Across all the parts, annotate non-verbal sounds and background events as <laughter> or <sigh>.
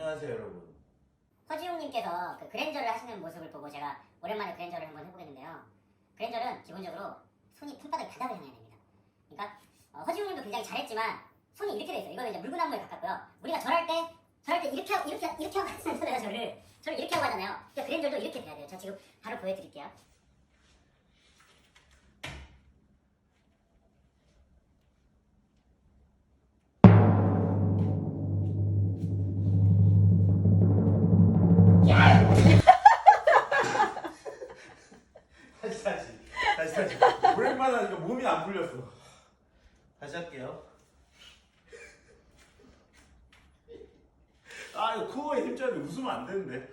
안녕하세요 여러분. 허지웅님께서 그 그랜저를 하시는 모습을 보고 제가 오랜만에 그랜저를 한번 해보겠는데요. 그랜저는 기본적으로 손이 손바닥에 바닥을 향해야 됩니다. 그러니까 어, 허지웅님도 굉장히 잘했지만 손이 이렇게 돼 있어요. 이거는 이제 물구나무에 가깝고요. 우리가 절할 때 절할 때 이렇게 하고 이렇게 이렇게 하고 하잖아요. <laughs> 저를 저를 이렇게 하고 하잖아요. 그러니까 그랜저도 이렇게 돼야 돼요. 저 지금 바로 보여드릴게요. 다시 다시. 오랜만에 하니까 몸이 안 풀렸어. 다시 할게요. 아 이거 코어에 힘줘야 돼. 웃으면 안 되는데.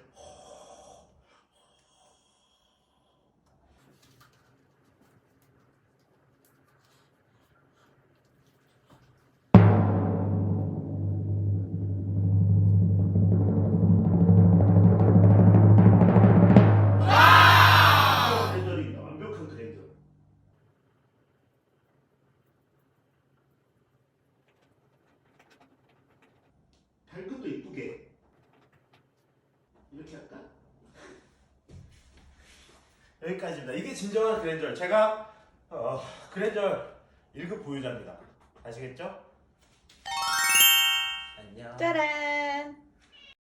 이렇게 할까? <laughs> 여기까지입니다. 이게 진정한 그랜저. 제가 어, 그랜저 1급 보유자입니다. 아시겠죠? 안녕. 짜란.